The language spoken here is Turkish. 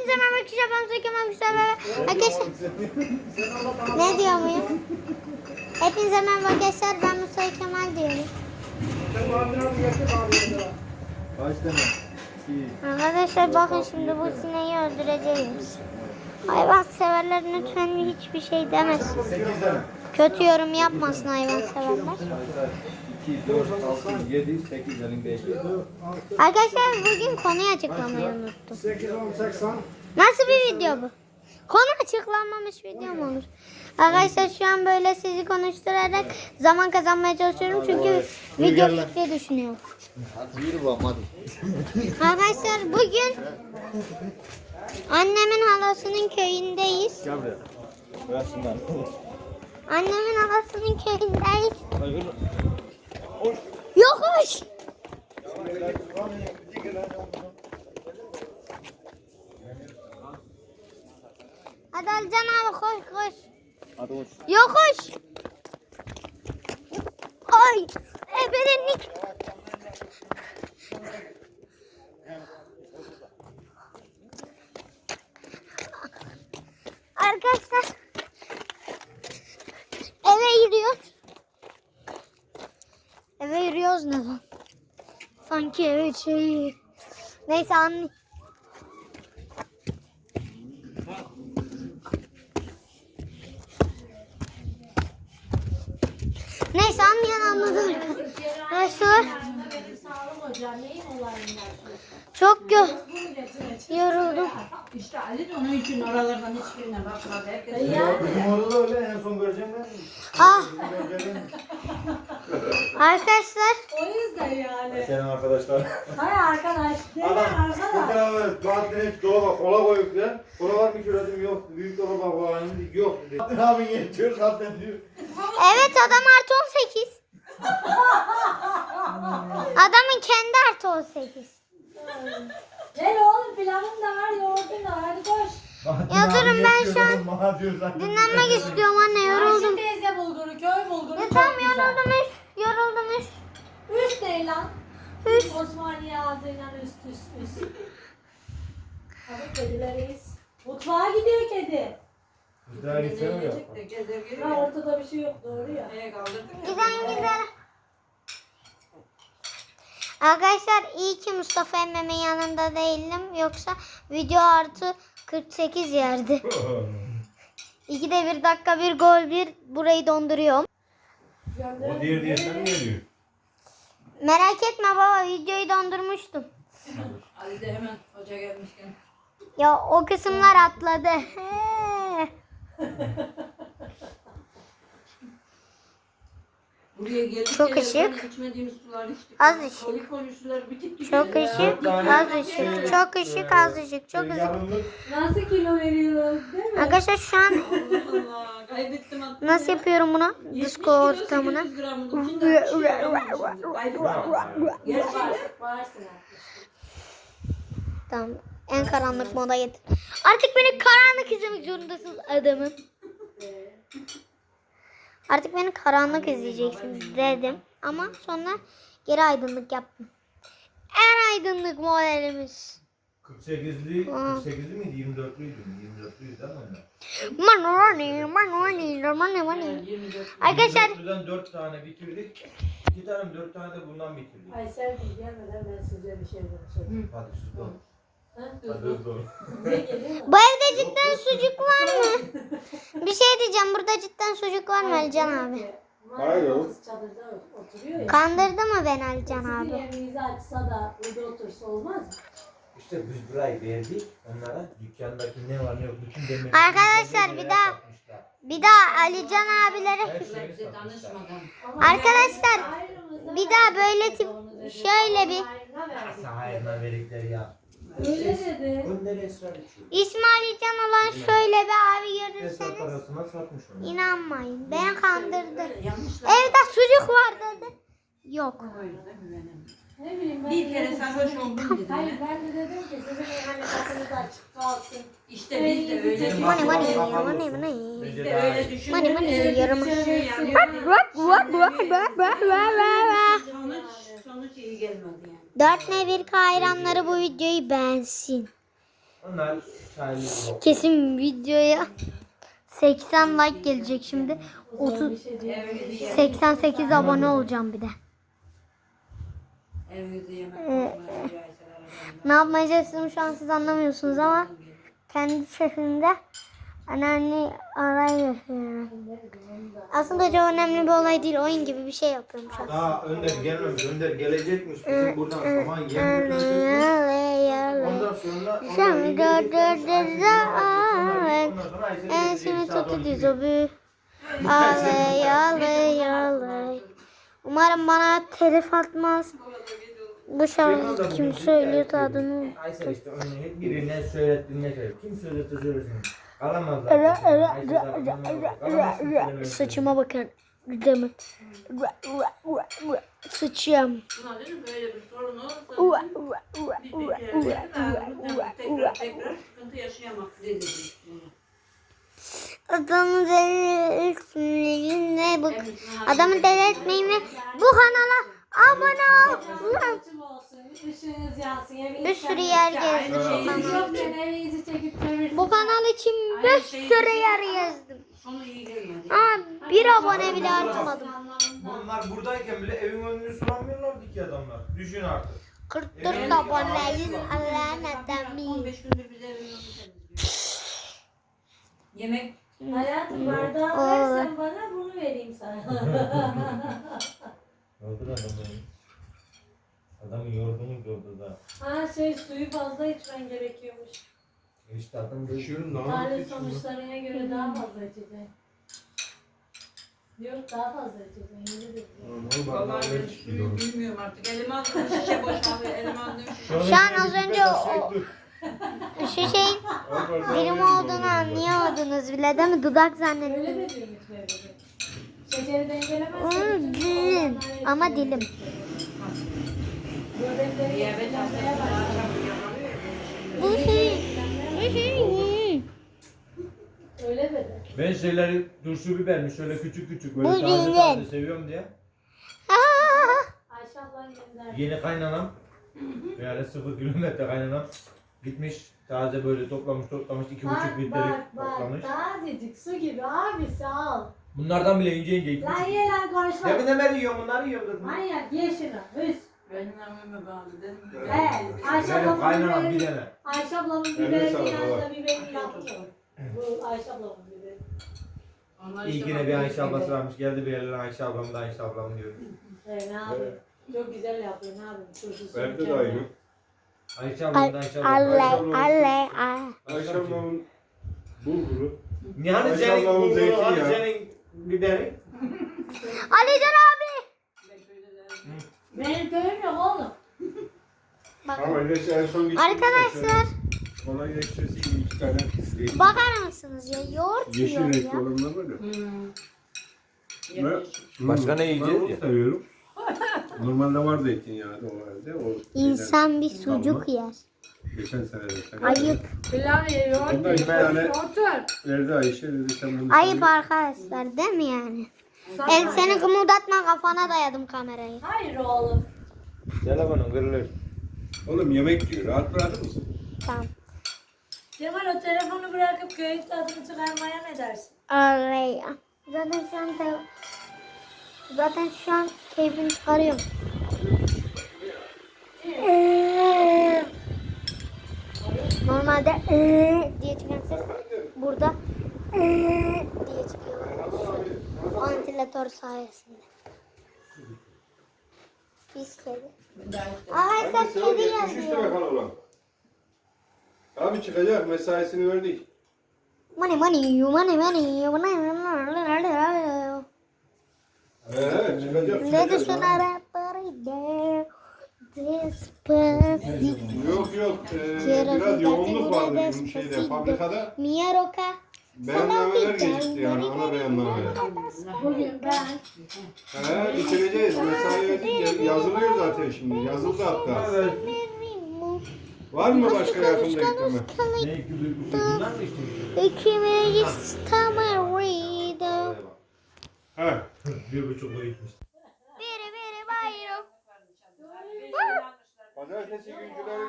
Hepinize merhaba arkadaşlar. Ben Kemal Güzel ve arkadaşlar. Ne diyor muyum? Hepinize merhaba arkadaşlar. Ben Musa Kemal diyorum. Arkadaşlar bakın şimdi bu sineği öldüreceğiz. Hayvan severler lütfen hiçbir şey demesin. Kötü yorum yapmasın hayvan severler. 2, 4, 6, 7, 8, elin 5. Arkadaşlar bugün konuyu açıklamayı unuttum. 8, 10, 80. Nasıl bir video bu? Konu açıklanmamış video mu olur? Arkadaşlar şu an böyle sizi konuşturarak zaman kazanmaya çalışıyorum çünkü video fikri düşünüyorum. Hadi yürü bakalım hadi. Arkadaşlar bugün annemin halasının köyündeyiz. Gel buraya. Bırak şundan. Annemin halasının köyündeyiz. Yokuş. Hadi Alican abi koş koş. Hadi koş. Yokuş. Ay. Ebelenlik. Arkadaşlar. Eve yürüyoruz ne lan? Sanki eve şey. Neyse anne. Neyse anlayan anladı arkadaşlar. Çok yo yoruldum. İşte Ali de onun için oralardan hiçbirine bakmadı. Herkes Bizim orada da öyle en son göreceğim ben. Ah. Arkadaşlar O yüzden yani. Senin arkadaşlar. Hay arkadaş. Değil mi Adam arkadaş? bir tane Bahattin hiç dolaba kola koyup ya. Kola var mı ki dedim yok. Büyük dolaba var mı? Yok dedi. Bahattin abi geçiyor zaten diyor. evet adam artı 18. Adamın kendi artı 18. Gel oğlum pilavın da var, yoğurdun da var. Hadi koş. Bahattin abi ben şu an dedim, bana diyor zaten. Dinlenmek istiyorum anne yoruldum. Ayşe teyze bulguru, köy bulguru. Ya çok tamam güzel. yoruldum üst. Yoruldum üst. Üst ne lan? Üst. Osmaniye ağzıyla üst üst üst. Hadi kedileriyiz. Mutfağa gidiyor kedi. Biz daha gitsene ya. Ha ortada bir şey yok doğru ya. Giden gider. Arkadaşlar iyi ki Mustafa Emre'min yanında değildim. Yoksa video artı 48 yerdi. İkide bir dakika bir gol bir burayı donduruyorum. O diğer diye sen niye diyor? Merak etme baba videoyu dondurmuştum. Ali de hemen hoca gelmişken. Ya o kısımlar atladı. He. Buraya geldik. Çok gene ışık. ben içmediğimiz sular içtik. Az ışık. Sular Çok ya. ışık, az ışık. Çok ışık, az ışık. Çok ışık. Nasıl kilo veriyoruz değil mi? Arkadaşlar şu an Allah kaybettim attım nasıl ya. yapıyorum bunu? 70 Disco kilo, ortamına. 800 gramlık. İçinde bir şey yapamamışım. Kaybettim. Gerçekten. Varsın Tamam. En karanlık moda getir. Artık beni karanlık izlemek zorundasınız adamım. Artık beni karanlık izleyeceksiniz dedim. Ama sonra geri aydınlık yaptım. En aydınlık modelimiz. 48'li 48'li miydi? 24'lüydü. 24'lüydü değil mi? Manoni, manoni, manoni, manoni. 24. Arkadaşlar 24'lüden 4 tane bitirdik. 2 tane mi 4 tane de bundan bitirdik. Ay Serpil gelmeden ben size bir şey konuşayım. Hadi sus. Ha? Hadi sus. Ne mu? bu evde cidden sucuk var mı? Bir şey diyeceğim. Burada cidden sucuk var mı Alican abi? Hayır oğlum. Kız çadırda oturuyor ya. Kandırdı mı beni Alican Sizin abi? evinizi açsa da burada otursa olmaz mı? İşte biz burayı verdik onlara. Dükkandaki ne var ne yok bütün demirleri. Arkadaşlar, bir daha- Bir daha Alican abilere Her şeyi Bize satmışlar. danışmadan. Arkadaşlar Ayrımıza bir daha böyle tip onu şöyle bir Ayrına verdik. Verdikleri ya. Öyle dedi. Gönderi esrar içiyor. İsmail Can olan şöyle bir abi Esrar görürseniz parasına satmış onu. inanmayın. Beni kandırdı. Yanlışlar. Evde sucuk var dedi. Yok. Ne bileyim ben. Bir de kere dedim sarhoş ki- oldum dedi. Hayır ben de dedim ki sizin hani kapınız açık kalsın. İşte biz de öyle Money money money money. Biz de öyle düşünüyoruz. Money money yarım. Bak vak vak vak vak vak. Sonuç, sonuç iyi gelmedi yani. Dört ne bir hayranları bu videoyu beğensin. Kesin videoya 80 like gelecek şimdi. 30 Bir şey değil. Evde yemek. 88 abone olacağım bir de. Ee, Ne yapmaya çalıştığımı şu an siz anlamıyorsunuz ama kendi şehrinde anneanne arayı yapıyorum. Aslında çok önemli bir olay değil. Oyun gibi bir şey yapıyorum şu an. Daha Önder gelmemiş. Önder gelecekmiş. Bizim buradan yem Aley, götürecekmiş. aley, aley. Ondan sonra Sen iyi gördün geleceklermiş. Ayşe'yi de geleceklermiş. Ondan sonra Ayşe'yi En seni saat tuttu 12'de. dizobu. Aley, aley, aley. Umarım bana telif atmaz. Bu şarkı kim söylüyor adını? Onu hep birine söylettiğine söyle. Kim söyletti söylesin. Alamazlar. Ra, ra, ra, ra, ra, ra, ra. Saçıma bakın. Demin. Ra, ra, ra, ra. Olursa Ua, ua, ua, ua, ua, ua, ua. Adamı delirtmeyin ne bu? Adamı delirtmeyin ve bu kanala abone ol. Bir sürü yer gezdim bu kanal. Bu kanal için bir sürü yer gezdim. Sonu iyi gelmedi. Ama bir abone bile artmadım. Bunlar buradayken bile evin önünü sulamıyorlardı ki adamlar. Düşün artık. 44 aboneyiz Allah'ın adamı. 15 gündür bize evin önünü temizliyor. Yemek Hayatım bardağı versen bana bunu vereyim sana. Yordu da adamı. Adamı yorgunluk yordu da. ha şey suyu fazla içmen gerekiyormuş. İşte adam da Düşürün Tahlil sonuçlarına göre daha fazla içeceksin. Yok daha fazla içeceksin. Yeni de diyor. vallahi ben suyu bilmiyorum artık. Elime aldım şişe boşalıyor. Elime aldım şişe. Şu an az önce o, şu şeyin birim olduğunu anlayamadınız bile değil mi? Dudak Öyle zannettim. de diyor içme dedi. Şekeri dengelemezsen içme, dilim. ondan Ama dilim. Yakalıyor ya. Bu şey. Öyle dedi. Ben şeyleri turşu bibermiş şöyle küçük küçük böyle Bu taze güzel. seviyorum diye. Ayşe ablan gönder. Yeni kaynanam yani sıfır kilometre kaynanam gitmiş taze böyle toplamış toplamış iki buçuk Bak litrelik bak bak. toplamış. Tazecik su gibi abisi al. Bunlardan bile ince ince iki Lan buçuk. ye lan konuşma. Deminden beri yiyorum bunları yiyorum dedim. Manyak ye şunu. Hüs. Benim namime bağlı dedim. He. Ayşe Benim ablamın kaynanam bir tane. Ayşe ablamın Evet, biberini sağ ol, yanında baba. biberini yaptı. Bu Ayşe ablamın biberi. Onlar İlkine bak, bir Ayşe ablası varmış geldi bir yerlere Ayşe ablam da Ayşe ablam diyor. He ne yapayım? Çok güzel yapıyor ne yapayım? Turşusu Bende de mükemmel. aynı. Ayşe ablam da Ayşe ablam. Alley, alley, alley. Bulguru. Ayşe senin ablamın bulguru, zeytini hani senin biberin? Alican abi. Benim köyüm yok oğlum. Ama şey en son gittim. Arkadaşlar iki tane. bakar mısınız ya? Yoğurt Yeşil yiyorum renkli ya. olanlar var ya. Hmm. Yemiş. Başka ne yiyeceğiz Ben onu ya? seviyorum. Normalde var zeytinyağı da o halde. O İnsan bir sucuk kalma. yer. Geçen sene de sen. Ayıp. Pilav yiyor. Onda iki tane Otur. verdi Ayşe dedi sen bunu Ayıp arkadaşlar değil mi yani? El seni kımıldatma kafana dayadım kamerayı. Hayır oğlum. Telefonun kırılır. Oğlum yemek diyor. Rahat bırakır mısın? Tamam. Kemal o telefonu bırakıp köyün tadını çıkarmaya ne dersin? Oley ya. Zaten an te- zaten şu an keyfini çıkarıyorum. Normalde eee diye çıkan ses burada eee diye çıkıyor. Şu Ventilatör sayesinde. Pis kedi. Arkadaşlar kedi Üç lira yazıyor. Abi çıkacak mesaisini verdik. Money money money money money. He çıkacak. Çıkacak. sonar there. Despacito. Yok yok. Ee, Quiero biraz yoğunluk vardı bizim şeyde fabrikada. Mia roca. Beğenmemeler gecikti yani ana beğenmemeler. Bugün ben He bitireceğiz. Mesai verdik. Yazılıyor zaten şimdi. Yazıldı hatta. Var mı başka yakında? Ne şey bunlar mı işte? İkimiz tamarıydı. He. Bir buçuk boy gitmiş. Biri biri bayram. Pazartesi güncüleri